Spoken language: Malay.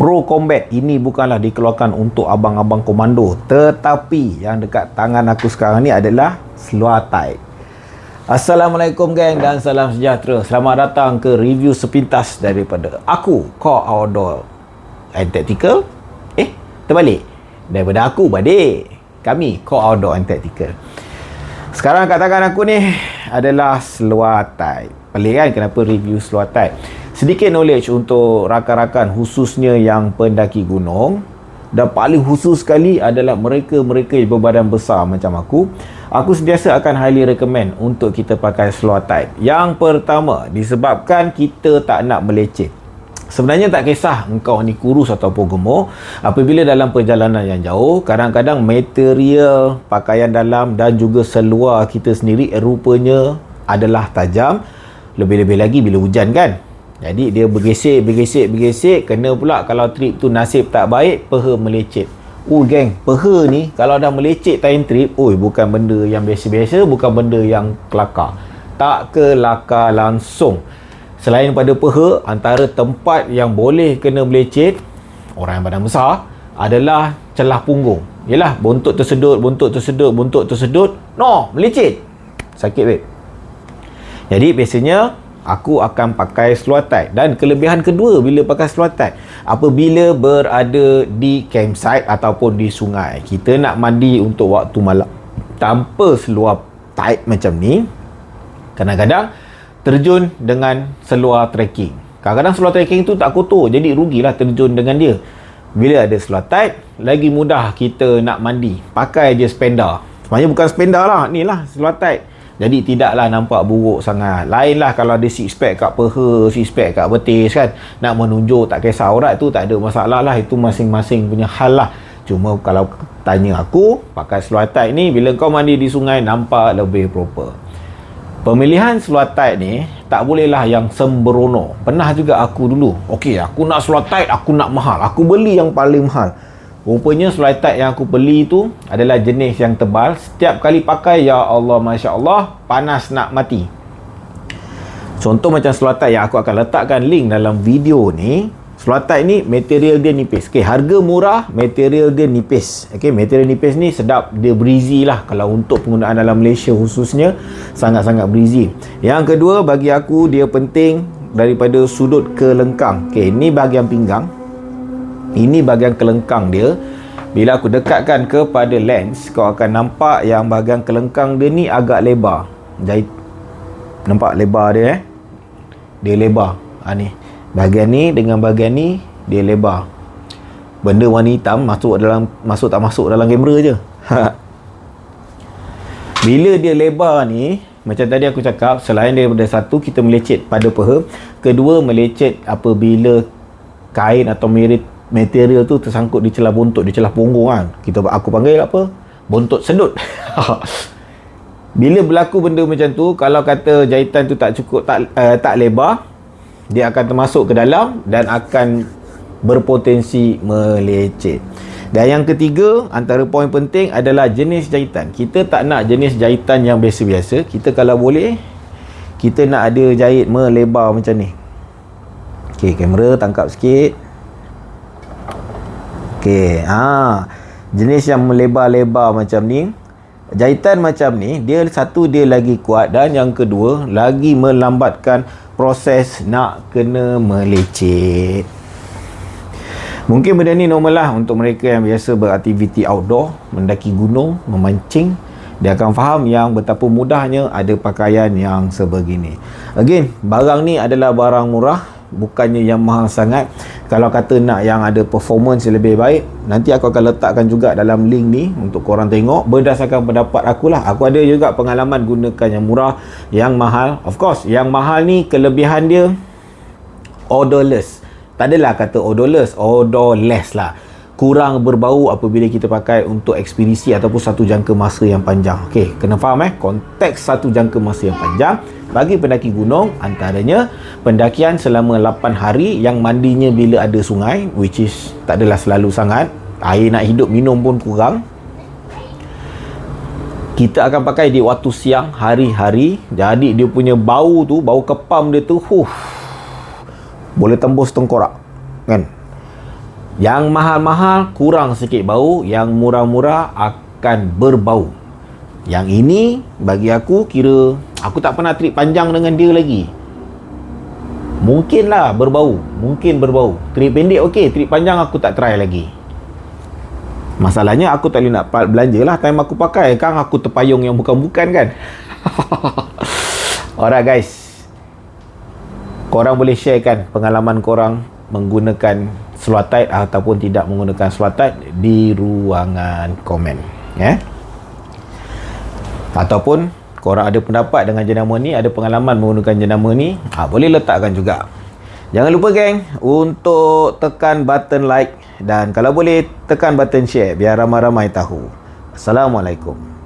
Pro Combat ini bukanlah dikeluarkan untuk abang-abang komando tetapi yang dekat tangan aku sekarang ni adalah Tight. Assalamualaikum geng dan salam sejahtera. Selamat datang ke review sepintas daripada aku, Core Outdoor and Tactical. Eh, terbalik. Daripada aku, Badik. Kami, Core Outdoor and Tactical. Sekarang kat tangan aku ni adalah Tight. Pelik kan kenapa review Seluar Tight? Sedikit knowledge untuk rakan-rakan khususnya yang pendaki gunung. Dan paling khusus sekali adalah mereka-mereka yang berbadan besar macam aku. Aku sentiasa akan highly recommend untuk kita pakai slow type. Yang pertama disebabkan kita tak nak melecet sebenarnya tak kisah engkau ni kurus ataupun gemuk. Apabila dalam perjalanan yang jauh kadang-kadang material pakaian dalam dan juga seluar kita sendiri rupanya adalah tajam. Lebih-lebih lagi bila hujan kan jadi dia bergesek, bergesek, bergesek. Kena pula kalau trip tu nasib tak baik, peha melecet. Oh geng, peha ni kalau dah melecet time trip, oi bukan benda yang biasa-biasa, bukan benda yang kelakar. Tak kelakar langsung. Selain pada peha, antara tempat yang boleh kena melecet, orang yang badan besar, adalah celah punggung. Yalah, buntut tersedut, buntut tersedut, buntut tersedut. No, melecet. Sakit babe. Jadi biasanya aku akan pakai slow tight. Dan kelebihan kedua bila pakai slow tight apabila berada di campsite ataupun di sungai kita nak mandi untuk waktu malam. Tanpa seluar tight macam ni kadang-kadang terjun dengan seluar trekking. Kadang-kadang seluar trekking tu tak kotor jadi rugilah terjun dengan dia. Bila ada seluar tight lagi mudah kita nak mandi. Pakai je spender sebenarnya bukan spender lah ni lah seluar tight jadi tidaklah nampak buruk sangat. Lainlah kalau ada six pack kat peha, six pack kat betis kan. Nak menunjuk tak kisah aurat tu tak ada masalah lah. Itu masing-masing punya hal lah. Cuma kalau tanya aku, pakai seluar tight ni bila kau mandi di sungai nampak lebih proper. Pemilihan seluar tight ni tak bolehlah yang sembrono. Pernah juga aku dulu. Okey, aku nak seluar tight, aku nak mahal. Aku beli yang paling mahal. Rupanya slide tight yang aku beli tu adalah jenis yang tebal. Setiap kali pakai, ya Allah, Masya Allah, panas nak mati. Contoh macam slide tight yang aku akan letakkan link dalam video ni. Slide tight ni material dia nipis. Okay, harga murah, material dia nipis. Okay, material nipis ni sedap. Dia breezy lah. Kalau untuk penggunaan dalam Malaysia khususnya, sangat-sangat breezy. Yang kedua, bagi aku dia penting daripada sudut kelengkang. Okay, ni bahagian pinggang ini bahagian kelengkang dia. Bila aku dekatkan kepada lens kau akan nampak yang bahagian kelengkang dia ni agak lebar. Jahit. Nampak lebar dia eh? Dia lebar. Ha, ni. Bahagian ni dengan bahagian ni dia lebar. Benda warna hitam masuk dalam masuk tak masuk dalam kamera je. Bila dia lebar ni macam tadi aku cakap selain daripada satu kita melecet pada peha. Kedua melecet apabila kain atau mirit material tu tersangkut di celah buntut di celah punggung kan? Kita aku panggil apa? Buntut sedut. Bila berlaku benda macam tu kalau kata jahitan tu tak cukup tak uh, tak lebar dia akan termasuk ke dalam dan akan berpotensi melecet dan yang ketiga antara poin penting adalah jenis jahitan. Kita tak nak jenis jahitan yang biasa-biasa. Kita kalau boleh kita nak ada jahit melebar macam ni. Ok kamera tangkap sikit Okey, ha. Jenis yang melebar-lebar macam ni, jahitan macam ni, dia satu dia lagi kuat dan yang kedua lagi melambatkan proses nak kena melecet. Mungkin benda ni normal lah untuk mereka yang biasa beraktiviti outdoor, mendaki gunung, memancing. Dia akan faham yang betapa mudahnya ada pakaian yang sebegini. Again, barang ni adalah barang murah bukannya yang mahal sangat kalau kata nak yang ada performance yang lebih baik nanti aku akan letakkan juga dalam link ni untuk korang tengok. Berdasarkan pendapat aku lah aku ada juga pengalaman gunakan yang murah yang mahal. Of course yang mahal ni kelebihan dia odorless. Tak adalah kata odorless odorless lah kurang berbau apabila kita pakai untuk ekspedisi ataupun satu jangka masa yang panjang. Okey, kena faham eh? Konteks satu jangka masa yang panjang bagi pendaki gunung antaranya pendakian selama 8 hari yang mandinya bila ada sungai which is tak adalah selalu sangat air nak hidup minum pun kurang. Kita akan pakai di waktu siang hari-hari. Jadi dia punya bau tu bau kepam dia tu huh, boleh tembus tengkorak kan Yang mahal-mahal kurang sikit bau, yang murah-murah akan berbau. Yang ini bagi aku kira aku tak pernah trip panjang dengan dia lagi. Mungkinlah berbau, mungkin berbau. Trip pendek okey, trip panjang aku tak try lagi. Masalahnya aku tak boleh nak belanja lah time aku pakai kan aku terpayung yang bukan-bukan kan. Alright guys. Korang boleh share kan pengalaman korang menggunakan Slotite ataupun tidak menggunakan Slotite di ruangan komen. Ya. Ataupun korang ada pendapat dengan jenama ni, ada pengalaman menggunakan jenama ni, ha, boleh letakkan juga. Jangan lupa geng untuk tekan button like dan kalau boleh tekan button share biar ramai-ramai tahu. Assalamualaikum.